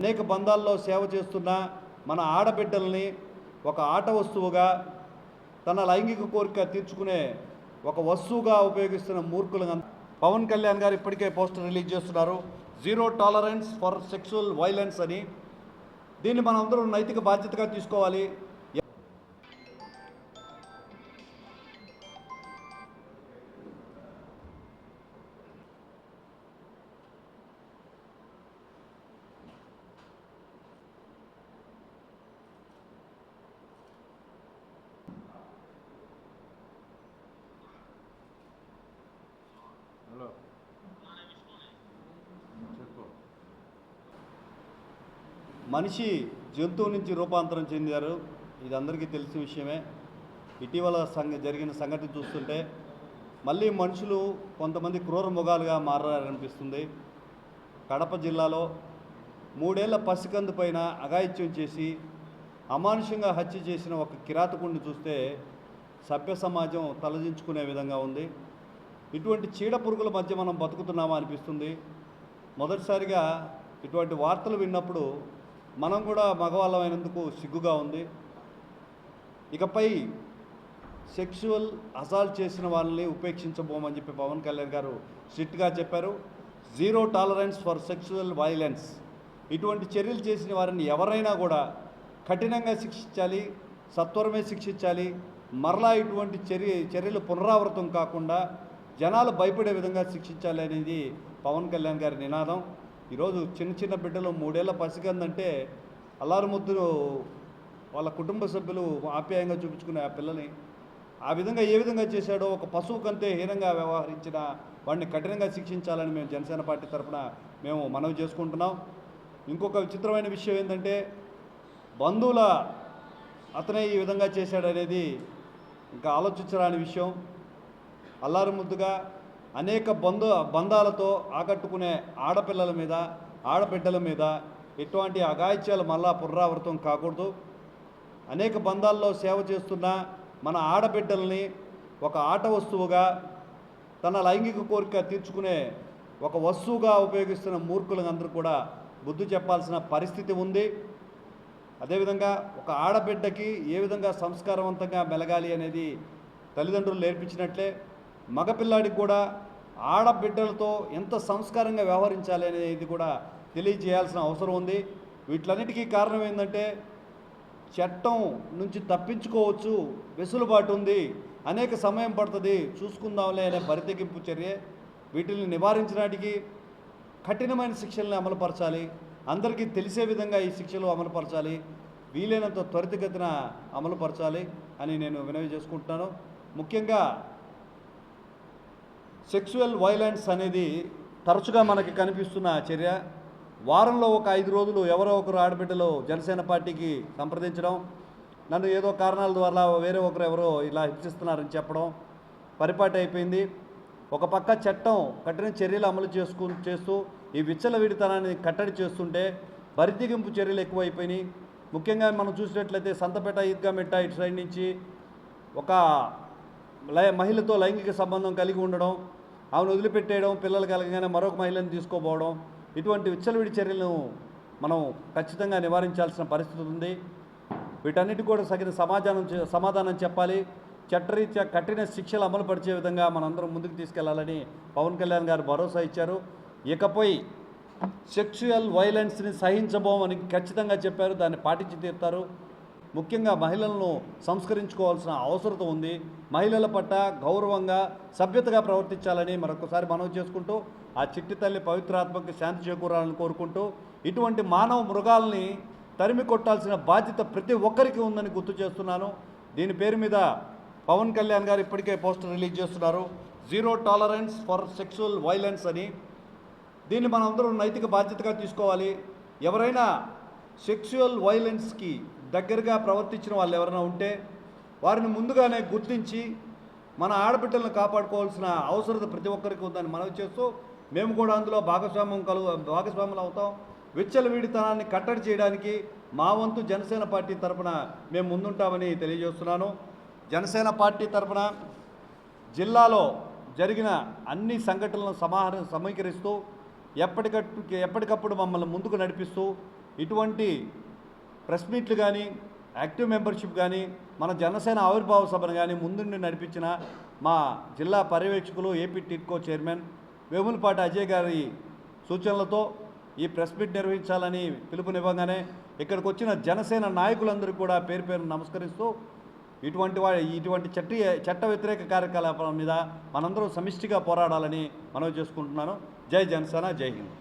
అనేక బంధాల్లో సేవ చేస్తున్న మన ఆడబిడ్డల్ని ఒక ఆట వస్తువుగా తన లైంగిక కోరిక తీర్చుకునే ఒక వస్తువుగా ఉపయోగిస్తున్న మూర్ఖులు పవన్ కళ్యాణ్ గారు ఇప్పటికే పోస్టర్ రిలీజ్ చేస్తున్నారు. Zero tolerance for sexual violence అని. దీన్ని మనం అందరం నైతిక బాధ్యతగా తీసుకోవాలి. మనిషి జంతువు నుంచి రూపాంతరం చెందారు. ఇది అందరికీ తెలిసిన విషయమే. ఇటీవల సంగ జరిగిన సంగతి చూస్తుంటే మళ్ళీ మనుషులు కొంతమంది క్రూర మృగాలుగా మారారనిపిస్తుంది. కడప జిల్లాలో మూడేళ్ళ పసికందు పైన అఘాయిత్యం చేసి అమానుషంగా హత్య చేసిన ఒక కిరాతకుడిని చూస్తే సభ్య సమాజం తలదించుకునే విధంగా ఉంది. ఇటువంటి చీడ పురుగుల మధ్య మనం బతుకుతున్నామా అనిపిస్తుంది. మొదటిసారిగా ఇటువంటి వార్తలు విన్నప్పుడు మనం కూడా మగవాళ్ళమైనందుకు సిగ్గుగా ఉంది. ఇకపై సెక్షువల్ అసాల్ట్ చేసిన వాళ్ళని ఉపేక్షించబోమని చెప్పి పవన్ కళ్యాణ్ గారు స్ట్రిక్ట్గా చెప్పారు. Zero tolerance for sexual violence. ఇటువంటి చర్యలు చేసిన వారిని ఎవరైనా కూడా కఠినంగా శిక్షించాలి సత్వరమే శిక్షించాలి. మరలా ఇటువంటి చర్య చర్యలు పునరావృతం కాకుండా జనాలు భయపడే విధంగా శిక్షించాలి అనేది పవన్ కళ్యాణ్ గారి నినాదం. ఈరోజు చిన్న చిన్న బిడ్డలు మూడేళ్ళ పసికందంటే అల్లారుముద్దును వాళ్ళ కుటుంబ సభ్యులు ఆప్యాయంగా చూపించుకునే ఆ పిల్లని ఆ విధంగా ఏ విధంగా చేశాడో ఒక పశువు కంటే హీనంగా వ్యవహరించిన వాడిని కఠినంగా శిక్షించాలని మేము జనసేన పార్టీ తరఫున మేము మనవి చేసుకుంటున్నాం. ఇంకొక విచిత్రమైన విషయం ఏంటంటే బంధువుల అతనే ఈ విధంగా చేశాడనేది ఇంకా ఆలోచించరాని విషయం. అల్లారు ముద్దుగా అనేక బంధు బంధాలతో ఆకట్టుకునే ఆడపిల్లల మీద ఆడబిడ్డల మీద ఎటువంటి అగాయిత్యాలు మళ్ళా పునరావృతం కాకూడదు. అనేక బంధాల్లో సేవ చేస్తున్న మన ఆడబిడ్డల్ని ఒక ఆట వస్తువుగా తన లైంగిక కోరిక తీర్చుకునే ఒక వస్తువుగా ఉపయోగిస్తున్న మూర్ఖులందరూ కూడా బుద్ధి చెప్పాల్సిన పరిస్థితి ఉంది. అదేవిధంగా ఒక ఆడబిడ్డకి ఏ విధంగా సంస్కారవంతంగా మెలగాలి అనేది తల్లిదండ్రులు నేర్పించినట్లే మగపిల్లాడికి కూడా ఆడబిడ్డలతో ఎంత సంస్కారంగా వ్యవహరించాలి అనేది కూడా తెలియజేయాల్సిన అవసరం ఉంది. వీటిలన్నిటికీ కారణం ఏంటంటే చట్టం నుంచి తప్పించుకోవచ్చు వెసులుబాటు ఉంది అనేక సమయం పడుతుంది చూసుకుందాంలే అనే పరితెగింపు చర్య. వీటిని నివారించడానికి కఠినమైన శిక్షల్ని అమలుపరచాలి. అందరికీ తెలిసే విధంగా ఈ శిక్షలు అమలుపరచాలి. వీలైనంత త్వరితగతిన అమలుపరచాలి అని నేను వినవి చేసుకుంటున్నాను. ముఖ్యంగా సెక్సువల్ వైలెన్స్ అనేది తరచుగా మనకి కనిపిస్తున్న చర్య. వారంలో ఒక ఐదు రోజులు ఎవరో ఒకరు ఆడబిడ్డలో జనసేన పార్టీకి సంప్రదించడం నన్ను ఏదో కారణాల ద్వారా వేరే ఒకరు ఎవరో ఇలా హింసిస్తున్నారని చెప్పడం పరిపాటి అయిపోయింది. ఒక పక్క చట్టం కఠిన చర్యలు అమలు చేసుకు చేస్తూ ఈ విచ్చలవిడితనాన్ని కట్టడి చేస్తుంటే బరిదిగింపు చర్యలు ఎక్కువైపోయినాయి. ముఖ్యంగా మనం చూసినట్లయితే సంతపేట ఈద్గా మెట్ట ఇటు సైడ్ నుంచి ఒక మహిళతో లైంగిక సంబంధం కలిగి ఉండడం ఆమెను వదిలిపెట్టేయడం పిల్లలు కలగగానే మరొక మహిళను తీసుకోపోవడం ఇటువంటి విచ్చలవిడి చర్యలను మనం ఖచ్చితంగా నివారించాల్సిన పరిస్థితి ఉంది. వీటన్నిటి కూడా సగిన సమాధానం సమాధానం చెప్పాలి. చట్టరీత్యా కఠిన శిక్షలు అమలు పరిచే విధంగా మనందరం ముందుకు తీసుకెళ్ళాలని పవన్ కళ్యాణ్ గారు భరోసా ఇచ్చారు. ఇకపై సెక్షువల్ వైలెన్స్ని సహించబోమని ఖచ్చితంగా చెప్పారు. దాన్ని పాటించి తీరుతారు. ముఖ్యంగా మహిళలను సంస్కరించుకోవాల్సిన అవసరత ఉంది. మహిళల పట్ల గౌరవంగా సభ్యతగా ప్రవర్తించాలని మరొకసారి మనవి చేసుకుంటూ ఆ చిట్టి తల్లి పవిత్రాత్మకి శాంతి చేకూరాలని కోరుకుంటూ ఇటువంటి మానవ మృగాల్ని తరిమి కొట్టాల్సిన బాధ్యత ప్రతి ఒక్కరికి ఉందని గుర్తు చేస్తున్నాను. దీని పేరు మీద పవన్ కళ్యాణ్ గారు ఇప్పటికే పోస్టర్ రిలీజ్ చేస్తున్నారు. Zero tolerance for sexual violence అని. దీన్ని మనందరం నైతిక బాధ్యతగా తీసుకోవాలి. ఎవరైనా సెక్సువల్ వైలెన్స్కి దగ్గరగా ప్రవర్తించిన వాళ్ళు ఎవరైనా ఉంటే వారిని ముందుగానే గుర్తించి మన ఆడబిడ్డలను కాపాడుకోవాల్సిన అవసరత ప్రతి ఒక్కరికి ఉందని మనవి చేస్తూ మేము కూడా అందులో భాగస్వామ్యం కలుగు భాగస్వాములు అవుతాం. విచ్చలవిడితనాన్ని కట్టడి చేయడానికి మా వంతు జనసేన పార్టీ తరఫున మేము ముందుంటామని తెలియజేస్తున్నాను. జనసేన పార్టీ తరపున జిల్లాలో జరిగిన అన్ని సంఘటనలను సమాహారం సమీకరిస్తూ ఎప్పటికప్పుడు ఎప్పటికప్పుడు మమ్మల్ని ముందుకు నడిపిస్తూ ఇటువంటి ప్రెస్ మీట్లు కానీ యాక్టివ్ మెంబర్షిప్ కానీ మన జనసేన ఆవిర్భావ సభను కానీ ముందుండి నడిపించిన మా జిల్లా పర్యవేక్షకులు AP TIDCO chairman Vemulapati Ajay గారి సూచనలతో ఈ ప్రెస్ మీట్ నిర్వహించాలని పిలుపునివ్వగానే ఇక్కడికి వచ్చిన జనసేన నాయకులందరూ కూడా పేరు పేరు నమస్కరిస్తూ ఇటువంటి వా ఇటువంటి చట్ట చట్ట వ్యతిరేక కార్యకలాపాల మీద మనందరం సమిష్టిగా పోరాడాలని మనవి చేసుకుంటున్నాను. జై జనసేన జై హింద్.